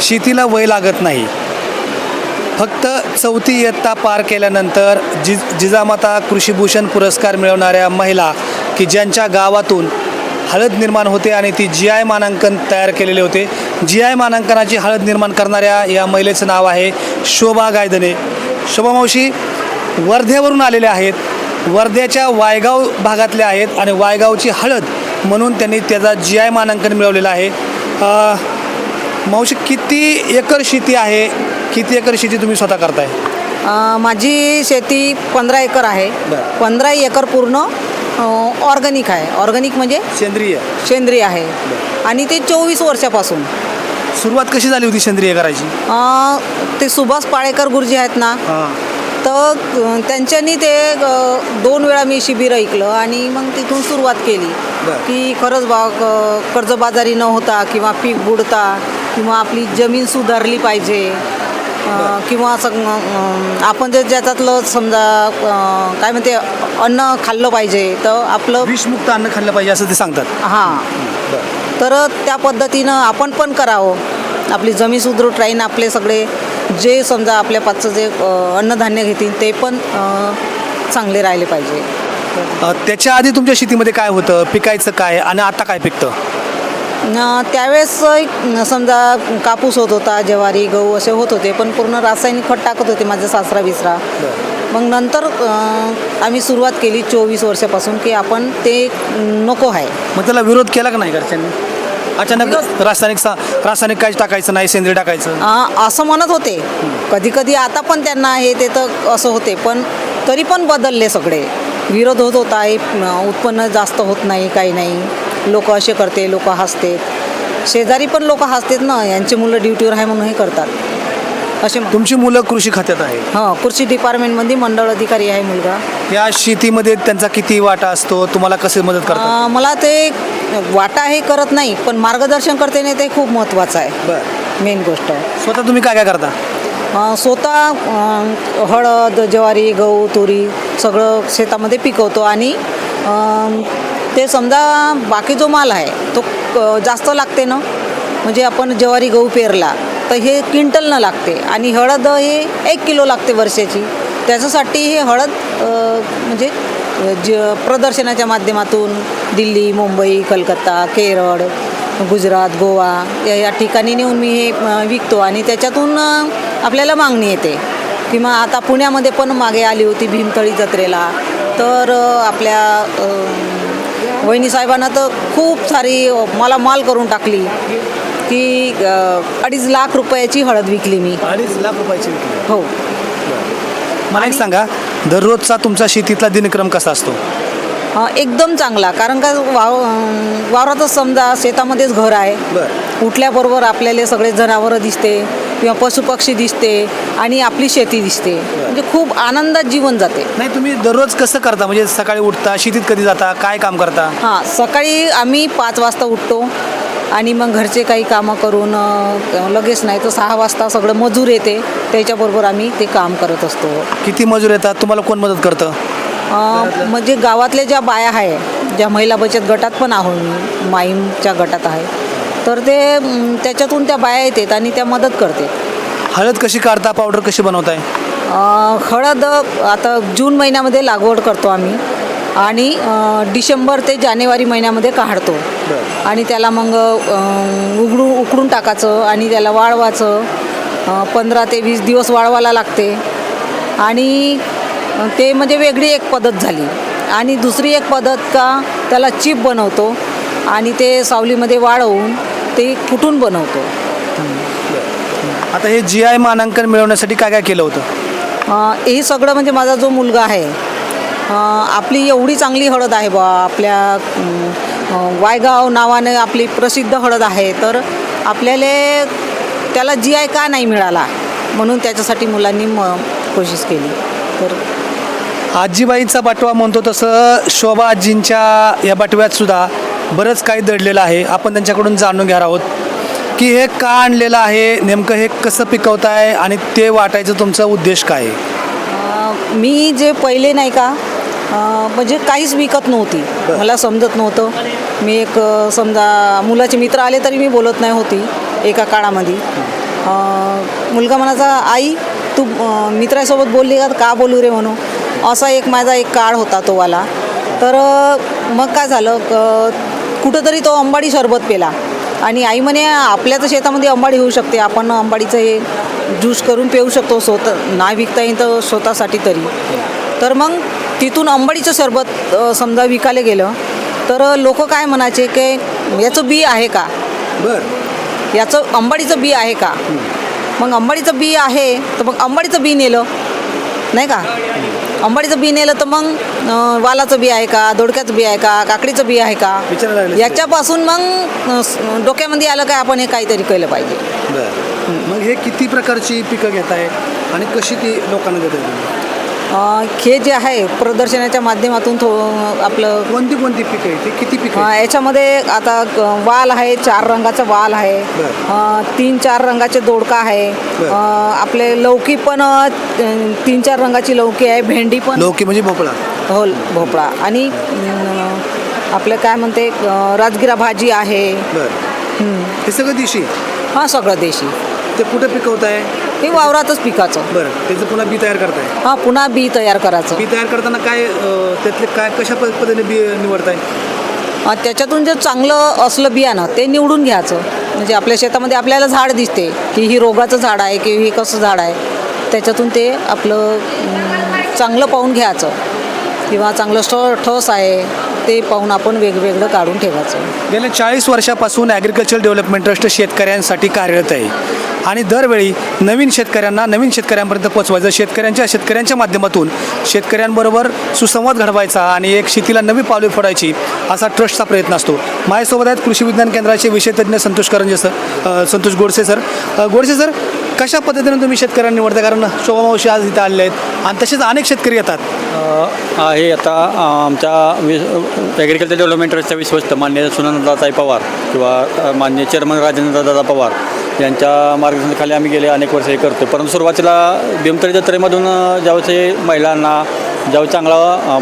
शेतीला वय लागत नाही. फक्त चौथी इयत्ता पार केल्यानंतर जि जिजामाता कृषीभूषण पुरस्कार मिळवणाऱ्या महिला की ज्यांच्या गावातून हळद निर्माण होते आणि ती जी आय मानांकन तयार केलेले होते. जी आय मानांकनाची हळद निर्माण करणाऱ्या या महिलेचं नाव आहे शोभा गायदने. शोभा मावशी वर्ध्यावरून आलेले आहेत. वर्ध्याच्या वायगाव भागातल्या आहेत आणि वायगावची हळद म्हणून त्यांनी त्याचा जी आय मानांकन मिळवलेलं आहे. मावशी किती एकर शेती आहे? किती एकर शेती तुम्ही स्वतः करताय? अ, माझी शेती पंधरा एकर आहे. बरं. पंधरा एकर पूर्ण ऑर्गॅनिक आहे. ऑर्गॅनिक म्हणजे सेंद्रिय. सेंद्रिय आहे. आणि ते चोवीस वर्षापासून. सुरुवात कशी झाली होती सेंद्रिय करायची? अ, ते सुभाष पाळेकर गुरुजी आहेत ना हां. तर त्यांच्यानी ते दोन वेळा मी शिबिर ऐकलं आणि मग तिथून सुरुवात केली. की खरंच बा कर्जबाजारी न होता किंवा पीक बुडता किंवा आपली जमीन सुधारली पाहिजे किंवा अ, आपण जर ज्याच्यातलं समजा काय म्हणते अन्न खाल्लं पाहिजे तर आपलं विषमुक्त अन्न खाल्लं पाहिजे असं ते सांगतात. हां. तर त्या पद्धतीनं आपण पण करावं. आपली जमीन सुदृढ राहीन आपले सगळे जे समजा आपल्या पाचचं जे अन्नधान्य घेतील ते पण चांगले राहिले पाहिजे. त्याच्या आधी तुमच्या शेतीमध्ये काय होतं? पिकायचं काय? आणि आता काय पिकतं? त्यावेळेस एक समजा कापूस होत होता ज्वारी गहू असे होत होते पण पूर्ण रासायनिक खत टाकत होते माझा सासरा विसरा मग नंतर आम्ही सुरुवात केली चोवीस वर्षापासून की आपण ते नको आहे. मग त्याला विरोध केला का नाही घरच्यांनी? अचानक रासायनिक सा रासायनिक काहीच टाकायचं नाही सेंद्रिय टाकायचं. आ, असं म्हणत होते. कधी कधी आता पण त्यांना हे ते तर असं होते पण तरी पण बदलले सगळे. विरोध होत होता हे उत्पन्न जास्त होत नाही काही नाही. लोक असे करते लोक हसतेत. शेजारी पण लोक हसतेत ना यांची मुलं ड्युटीवर आहे म्हणून हे करतात. असे म्हण- तुमची मुलं कृषी खात्यात आहे हां कृषी डिपार्टमेंटमध्ये मंडळ अधिकारी आहे मुलगा. या शेतीमध्ये त्यांचा किती वाटा असतो? तुम्हाला कसे मदत करतात? अ, मला ते वाटा हे करत नाही पण मार्गदर्शन करते नाही ते खूप महत्त्वाचं आहे. बरं. मेन गोष्ट. स्वतः तुम्ही काय काय करता? स्वतः हळद ज्वारी गहू तुरी सगळं शेतामध्ये पिकवतो आणि ते समजा बाकी जो माल आहे तो जास्त लागते ना? म्हणजे आपण ज्वारी गहू पेरला तर हे क्विंटलनं लागते आणि हळद हे एक किलो लागते वर्षाची. त्याच्यासाठी हे हळद म्हणजे ज प्रदर्शनाच्या माध्यमातून दिल्ली मुंबई कलकत्ता केरळ गुजरात गोवा या या ठिकाणी नेऊन मी हे विकतो आणि त्याच्यातून आपल्याला मागणी येते. किंवा आता पुण्यामध्ये पण मागे आली होती भीमथळी जत्रेला तर आपल्या वहिनी साहेबांना तर खूप सारी मला माल करून टाकली की अडीच लाख रुपयाची हळद विकली मी. अडीच लाख रुपयाची हो. मला एक सांगा दररोजचा तुमचा शेतीतला दिनक्रम कसा असतो? अ, एकदम चांगला. कारण का वाव वावरातच समजा शेतामध्येच घर आहे. बरं. उठल्याबरोबर आपल्याला सगळे जनावरं दिसते किंवा पशुपक्षी दिसते आणि आपली शेती दिसते. म्हणजे खूप आनंदात जीवन जाते. नाही तुम्ही दररोज कसं करता? म्हणजे सकाळी उठता शेतीत कधी जाता? काय काम करता? हां सकाळी आम्ही पाच वाजता उठतो. आणि मग घरचे काही कामं करून लगेच नाही तर सहा वाजता सगळं मजूर येते. त्याच्याबरोबर आम्ही ते काम करत असतो. किती मजूर येतात? तुम्हाला कोण मदत करतं? म्हणजे गावातल्या ज्या बाया आहे ज्या महिला बचत गटात पण आहो मी माईमच्या गटात आहे तर ते त्याच्यातून त्या बाया येतात आणि त्या मदत करते. हळद कशी काढता? पावडर कशी बनवताय? हळद आता जून महिन्यामध्ये लागवड करतो आम्ही. आणि डिसेंबर ते जानेवारी महिन्यामध्ये काढतो. आणि त्याला मग उघडून उकडून टाकायचं आणि त्याला वाळवायचं. पंधरा ते वीस दिवस वाळवायला लागते. आणि ते म्हणजे वेगळी एक पद्धत झाली. आणि दुसरी एक पद्धत का त्याला चिप बनवतो. आणि ते सावलीमध्ये वाळवून ते कुटून बनवतो. आता हे जी आय मानांकन मिळवण्यासाठी काय काय केलं होतं? हे सगळं म्हणजे माझा जो मुलगा आहे आपली एवढी चांगली हळद आहे बा आपल्या वायगाव नावाने आपली प्रसिद्ध हळद आहे. तर आपल्याला त्याला जी आय का नाही मिळाला? म्हणून त्याच्यासाठी मुलांनी म कोशिश केली. तर आजीबाईंचा बाटवा म्हणतो तसं शोभा आजींच्या या बाटव्यात सुद्धा बरंच काही दडलेलं आहे. आपण त्यांच्याकडून जाणून घेणार आहोत की हे का आणलेलं आहे नेमकं हे कसं पिकवताय आणि ते वाटायचं तुमचा उद्देश काय मी जे पहिले नाही का म्हणजे काहीच विकत नव्हती. मला समजत नव्हतं. मी एक समजा मुलाचे मित्र आले तरी मी बोलत नाही होती एका काळामध्ये. मुलगा म्हणाचा आई तू मित्रासोबत बोलली का? का बोलू रे म्हणून? असा एक माझा एक काळ होता तो वाला. तर मग काय झालं क- कुठंतरी तो अंबाडी सरबत पेला. आणि आई म्हणे आपल्याच शेतामध्ये अंबाडी होऊ शकते. आपण अंबाडीचं हे ज्यूस करून पिऊ शकतो. स्वतः नाही विकता येईल तर स्वतःसाठी तरी. तर मग तिथून अंबाडीचं सरबत समजा विकायला गेलं तर लोक काय म्हणायचे की याचं बी आहे का? बर. याचं अंबाडीचं बी आहे का? मग अंबाडीचं बी आहे तर मग अंबाडीचं बी नेलं नाही का? अंबाडीचं बी नेलं तर मग वालाचं बी आहे का? दोडक्याचं बी आहे का? काकडीचं बी आहे का? याच्यापासून मग डोक्यामध्ये आलं काय आपण हे काहीतरी केलं पाहिजे. बर. मग हे किती प्रकारची पिकं घेताय आणि कशी ती लोकांना अं, हे जे आहे प्रदर्शनाच्या माध्यमातून थो आपलं कोणती कोणती पिकं आहे? ती किती पिकं आहेत? याच्यामध्ये आता क- वाल आहे चार रंगाचा वाल आहे. अं, तीन चार रंगाचे दोडका आहे. बरं. अं, आपले लौकी पण अं, तीन चार रंगाची लौकी आहे. भेंडी पण लौकी म्हणजे भोपळा. हो भोपळा. आणि अं, आपलं काय म्हणते अं, राजगिरा भाजी आहे. बर. हं. हे सगळं दिशी हा सगळं देशी. ते कुठं पिकवताय? हे वावरातच पिकाचं. बरं त्याचं पुन्हा बी तयार करताय? हा पुन्हा बी तयार करायचं. बी तयार करताना काय अं, त्यातले काय कशा पद- पद्धतीने बी निवडताय? अं, त्याच्यातून जर चांगलं असलं बियाणं ते निवडून घ्यायचं. म्हणजे आपल्या शेतामध्ये आपल्याला झाड दिसते की ही रोगाचं झाड आहे की हे कसं झाड आहे. त्याच्यातून ते आपलं चांगलं पाहून घ्यायचं. किंवा चांगलं ठ ठस आहे ते पाहून आपण वेगवेगळं काढून ठेवायचं. गेल्या चाळीस वर्षापासून ॲग्रिकल्चर डेव्हलपमेंट ट्रस्ट शेतकऱ्यांसाठी कार्यरत आहे. आणि दरवेळी नवीन शेतकऱ्यांना नवीन शेतकऱ्यांपर्यंत पोचवायचं शेतकऱ्यांच्या शेतकऱ्यांच्या माध्यमातून शेतकऱ्यांबरोबर सुसंवाद घडवायचा आणि एक शेतीला नवी पावले फोडायची असा ट्रस्टचा प्रयत्न असतो. माझ्यासोबत आहेत कृषी विज्ञान केंद्राचे विषयतज्ञ Santosh Karanje sir Santosh Godse sir. Godse sir कशा पद्धतीने तुम्ही शेतकऱ्यांना निवडता? कारण शोभामावशी आज इथं आलेले आहेत आणि तसेच अनेक शेतकरी येतात. हे आहे आता आमच्या आमच्या ॲग्रिकल्चर डेव्हलपमेंट ट्रस्टच्या विश्वस्त मान्य सुनंदाताई पवार किंवा मान्य चेअरमन राजेंद्रदादा पवार. यांच्या मार्गदर्शनाखाली आम्ही गेले अनेक वर्ष हे करतो. परंतु सुरुवातीला भीमतळी जत्रेमधून ज्यावेळेस हे महिलांना ज्यावेळेस चांगला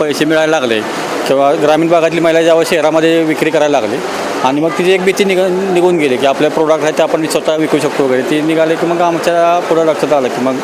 पैसे मिळायला लागले किंवा ग्रामीण भागातली महिला ज्यावेळेस शहरामध्ये विक्री करायला लागली आणि मग तिची एक भीती निघ निघून गेली की आपले प्रोडक्ट आहेत ते आपण स्वतः विकू शकतो वगैरे. ती निघाले की मग आमच्या पुढं लक्षात आलं की मग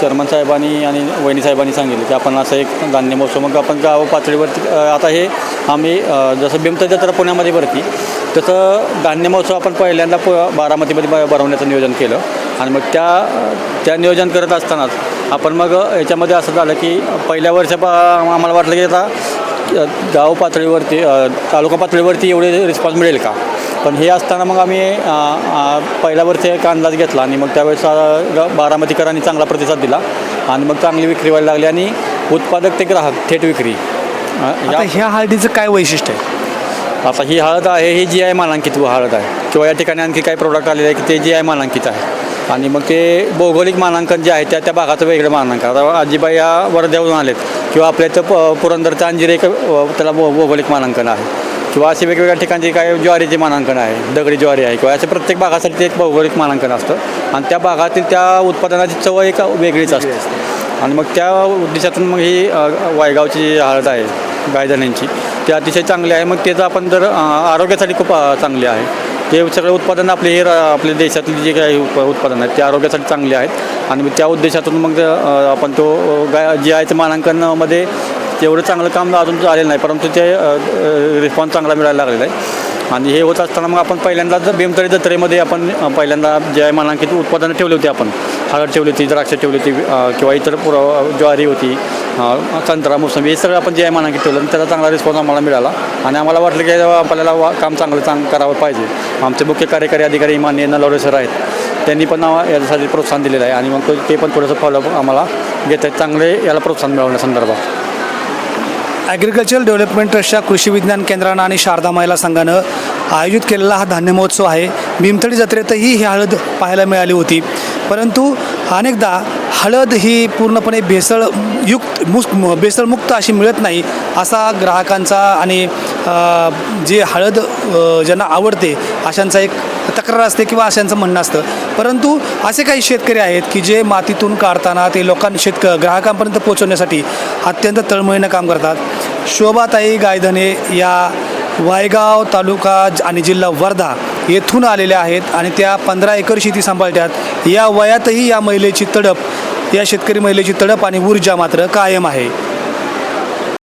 चेअरमन साहेबांनी आणि वहिनी साहेबांनी सांगितलं की आपण असं एक धान्य महोत्सव मग आपण गाव पातळीवरती आता हे आम्ही जसं भीमता जत्रा पुण्यामध्ये भरती तसं धान्य महोत्सव आपण पहिल्यांदा प बारामतीमध्ये ब- भरवण्याचं नियोजन केलं. आणि मग त्या त्या नियोजन करत असतानाच आपण मग याच्यामध्ये असं झालं की पहिल्या वर्षा आम्हाला वाटलं की आता गाव पातळीवरती तालुका पातळीवरती एवढे रिस्पॉन्स मिळेल का? पण हे असताना मग आम्ही पहिल्या वर्षी एक अंदाज घेतला आणि मग त्यावेळेस बारामतीकरांनी चांगला प्रतिसाद दिला आणि मग चांगली विक्री व्हायला लागली आणि उत्पादक ते ग्राहक थेट विक्री. या- ह्या हळदीचं काय वैशिष्ट्य आहे? आता ही हळद आहे ही जी आय मानांकित हळद आहे. किंवा या ठिकाणी आणखी काही प्रोडक्ट आलेले आहे की ते जी आय मानांकित आहे. आणि मग ते भौगोलिक मानांकन जे आहे त्या त्या भागाचं वेगळं मानांकन. आता आजीबाई या वर्ध्यावरून आलेत. किंवा आपल्या इथं प पुरंदरचं अंजीर एक त्याला भौ भौगोलिक मानांकन आहे. किंवा असे वेगवेगळ्या ठिकाणचे काय ज्वारीचे मानांकन आहे दगडी ज्वारी आहे किंवा असे प्रत्येक भागासाठी एक भौगोलिक मानांकन असतं. आणि त्या भागातील त्या उत्पादनाची चव एक वेगळीच असते. आणि मग त्या उद्देशातून मग ही वायगावची जी हळद आहे गायजण्यांची ती अतिशय चांगली आहे. मग त्याचं आपण जर आरोग्यासाठी खूप चांगली आहे. ते सगळे उत्पादनं आपले हे आपल्या देशातली जे काही उत्पादन आहेत ते आरोग्यासाठी चांगले आहेत. आणि मग त्या उद्देशातून मग आपण तो गाय जी आयचं मानांकनमध्ये तेवढं चांगलं काम अजून आलेलं नाही परंतु ते रिस्पॉन्स चांगला मिळायला लागलेला आहे. आणि हे होत असताना मग आपण पहिल्यांदा जर भीमतळी जत्रेमध्ये आपण पहिल्यांदा जे आहे मानांकित उत्पादनं ठेवली होती आपण. हळद ठेवली होती द्राक्ष ठेवली होती किंवा इतर पुर ज्वारी होती संत्रा मोसंबी हे सगळं आपण जे आहे मानांकित ठेवलं आणि त्याचा चांगला रिस्पॉन्स आम्हाला मिळाला. आणि आम्हाला वाटलं की आपल्याला वा काम चांगलं चांग करावं पाहिजे. आमचे मुख्य कार्यकारी अधिकारी मान्य नलवडे सर आहेत. त्यांनी पण याच्यासाठी यासाठी प्रोत्साहन दिलेलं आहे. आणि मग ते पण थोडंसं फॉलोअप आम्हाला घेत आहेत. चांगले याला प्रोत्साहन मिळवण्यासंदर्भात ॲग्रिकल्चर डेव्हलपमेंट ट्रस्टच्या कृषी विज्ञान केंद्रानं आणि शारदा महिला संघानं आयोजित केलेला हा धान्य महोत्सव आहे. भीमथडी जत्रेतही ही हळद पाहायला मिळाली होती. परंतु अनेकदा हळद ही पूर्णपणे भेसळ युक्त भेसळमुक्त अशी मिळत नाही असा ग्राहकांचा आणि जे हळद ज्यांना आवडते अशांचा एक तक्रार असते किंवा अशांचं म्हणणं असतं. परंतु असे काही शेतकरी आहेत की जे मातीतून काढताना ते लोकां शेतक ग्राहकांपर्यंत पोहोचवण्यासाठी अत्यंत तळमळीनं काम करतात. शोभाताई गायधने या वायगाव तालुका आणि जिल्हा वर्धा येथून आलेल्या आहेत आणि त्या पंधरा एकर शेती सांभाळतात. या वयातही या महिलेची तडप या शेतकरी महिलेची तडप आणि ऊर्जा मात्र कायम आहे.